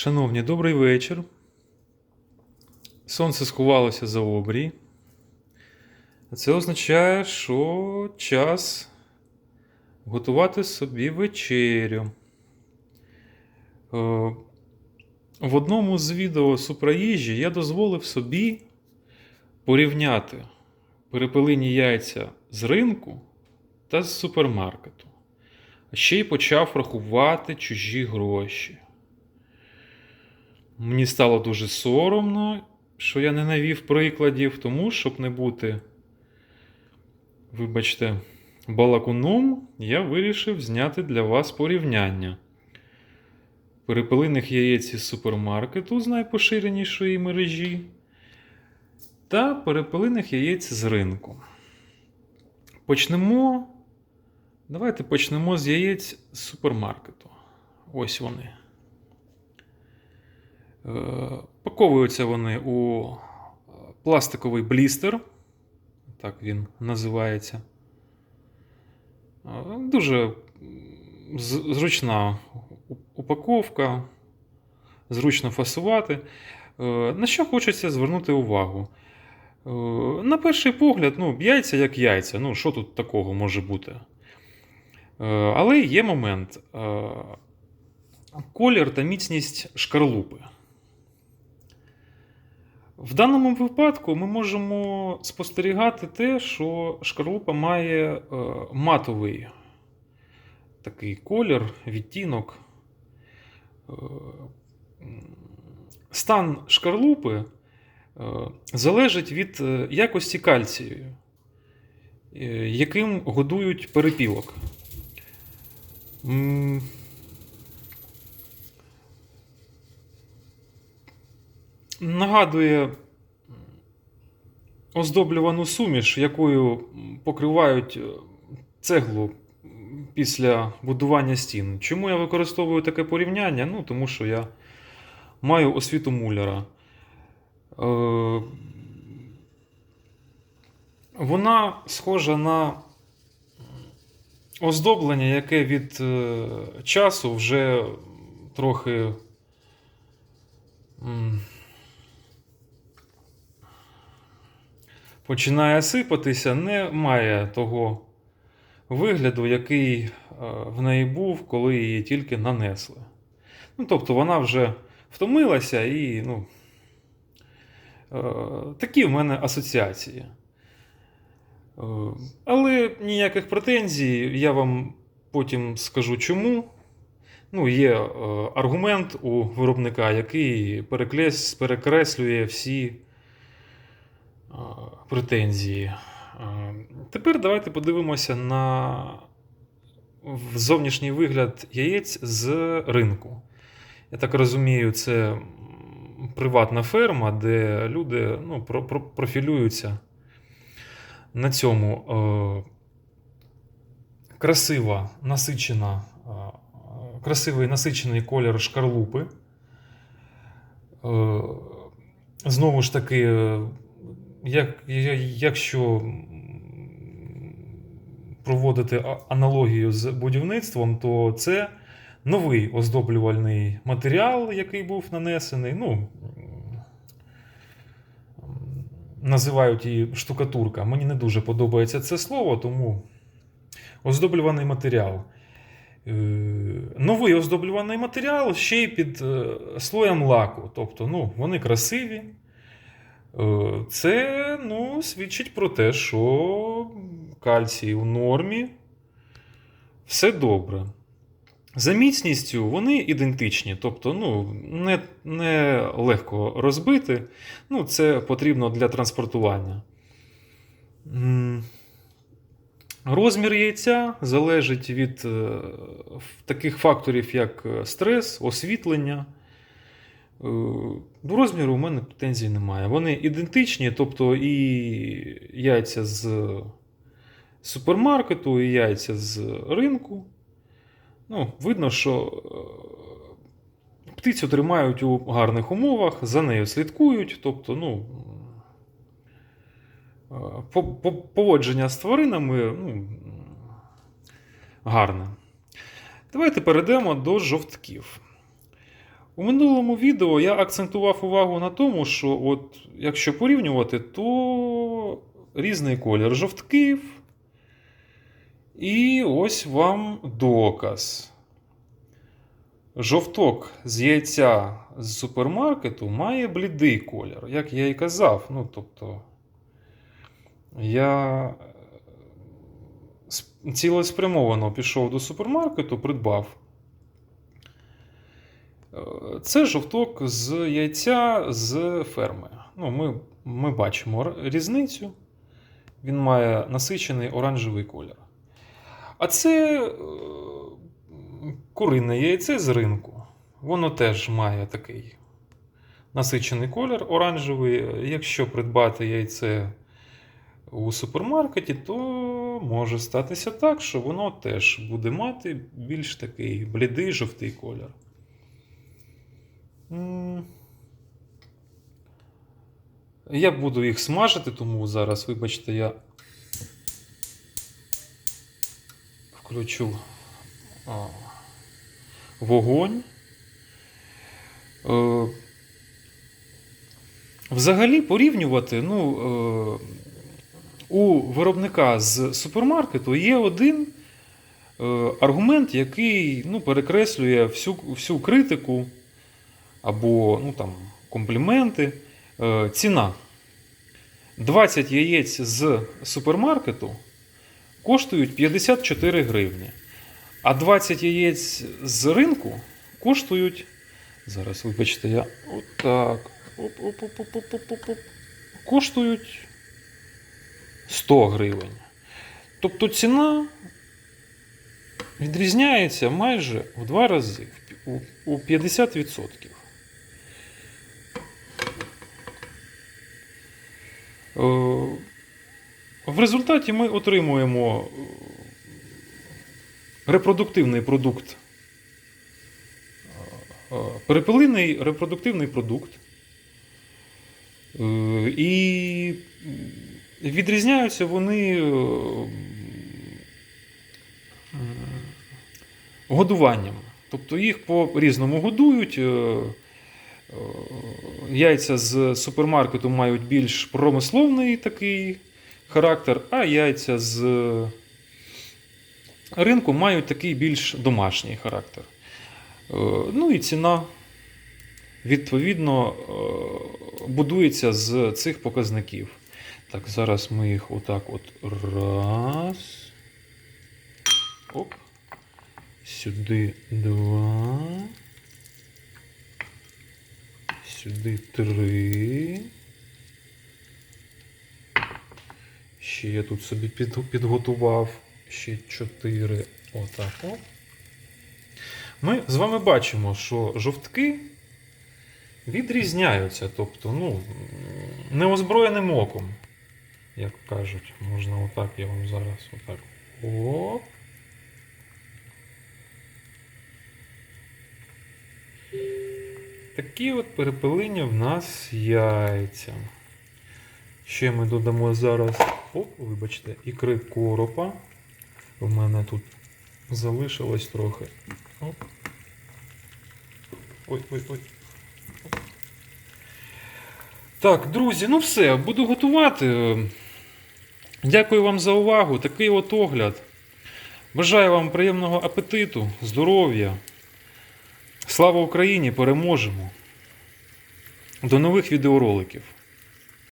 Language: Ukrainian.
Шановні, добрий вечір. Сонце сховалося за обрій. Це означає, що час готувати собі вечерю. Е, В одному з відео супроїжджі я дозволив собі порівняти перепелині яйця з ринку та з супермаркету. Ще й почав рахувати чужі гроші. Мені стало дуже соромно, що я не навів прикладів, тому щоб не бути, вибачте, балакуном, я вирішив зняти для вас порівняння перепелиних яєць із супермаркету з найпоширенішої мережі та перепелиних яєць з ринку. Почнемо. Давайте почнемо з яєць з супермаркету. Ось вони. Е, Паковуються вони у е, пластиковий блістер. Так він називається. Е, Дуже зручна упаковка, зручно фасувати. На що хочеться звернути увагу? На перший погляд, ну, яйця як яйця. Ну, що тут такого може бути? Але є момент. Колір та міцність шкарлупи. В даному випадку ми можемо спостерігати те, що шкарлупа має е, матовий такий колір, відтінок. Е, Стан шкарлупи е, залежить від якості кальцію, яким годують перепілок. Нагадує оздоблювану суміш, якою покривають е, цеглу після будування стін. Чому я використовую таке порівняння? Ну, тому що я маю освіту муляра. Е, Вона схожа на оздоблення, яке від е, часу вже трохи. Починає сипатися, не має того вигляду, який е, в неї був, коли її тільки нанесли. Ну, тобто вона вже втомилася і ну, е, такі в мене асоціації. Е, Але ніяких претензій, я вам потім скажу чому. Ну, є аргумент у виробника, який перекреслює всі претензії. Е, Тепер давайте подивимося на зовнішній вигляд яєць з ринку. Я так розумію, це приватна ферма, де люди ну, про- про- профілюються на цьому. Е, Красива, насичена, е, красивий насичений колір шкарлупи. Знову ж таки, як, якщо проводити аналогію з будівництвом, то це новий оздоблювальний матеріал, який був нанесений. Ну, називають її штукатурка. Мені не дуже подобається це слово, тому оздоблюваний матеріал. Е, Новий оздоблюваний матеріал ще й під е, слоєм лаку. Тобто, ну, вони красиві. Е, Це ну, свідчить про те, що кальцій у нормі. Все добре. За міцністю вони ідентичні, тобто ну, не, не легко розбити. Ну, це потрібно для транспортування. Розмір яйця залежить від е, таких факторів, як е, стрес, освітлення. Е, До розміру у мене претензій немає. Вони ідентичні, тобто і яйця з супермаркету, і яйця з ринку. Ну, видно, що е, птицю тримають у гарних умовах, за нею слідкують. Тобто, ну, е, по- по- поводження з тваринами ну, гарне. Давайте перейдемо до жовтків. У минулому відео я акцентував увагу на тому, що от, якщо порівнювати, то різний колір жовтків. І ось вам доказ. Жовток з яйця з супермаркету має блідий колір, як я і казав. Ну, тобто, я е, цілеспрямовано пішов до супермаркету, придбав. Це жовток з яйця з ферми. Ну, ми, ми бачимо різницю. Він має насичений оранжевий колір. А це е, курине яйце з ринку. Воно теж має такий насичений колір оранжевий. Якщо придбати яйце у супермаркеті, то може статися так, що воно теж буде мати більш такий блідий жовтий колір. Я буду їх смажити, тому зараз, вибачте, я включу вогонь. Е, взагалі порівнювати, ну, е, у виробника з супермаркету є один е, аргумент, який ну, перекреслює всю, всю критику або ну, там, компліменти. Е, ціна. 20 яєць з супермаркету коштують 54 гривні. А 20 яєць з ринку коштують. Зараз, вибачте, я отак. Коштують 100 гривень. Тобто ціна відрізняється майже в два рази, у 50%. В результаті ми отримуємо е, репродуктивний продукт. е, е, репродуктивний продукт. Е, І відрізняються вони е, годуванням. Тобто їх по-різному годують. Е, Яйця з супермаркету мають більш промисловний такий характер, а яйця з ринку мають такий більш домашній характер. Е, Ну і ціна, відповідно, е, будується з цих показників. Так, зараз ми їх отак от раз. Оп. Сюди два. Сюди три. Ще я тут собі під, підготував ще чотири. Отак. О. Ми з вами бачимо, що жовтки відрізняються. Тобто, ну, неозброєним оком, як кажуть. Можна отак, я вам зараз отак. Оп. Такі от перепелині в нас яйця. Ще ми додамо зараз, оп, вибачте, ікри коропа. У мене тут залишилось трохи. Ой, ой, ой. Так, друзі, ну все, буду готувати. Дякую вам за увагу. Такий от огляд. Бажаю вам приємного апетиту, здоров'я. Слава Україні! Переможемо! До нових відеороликів!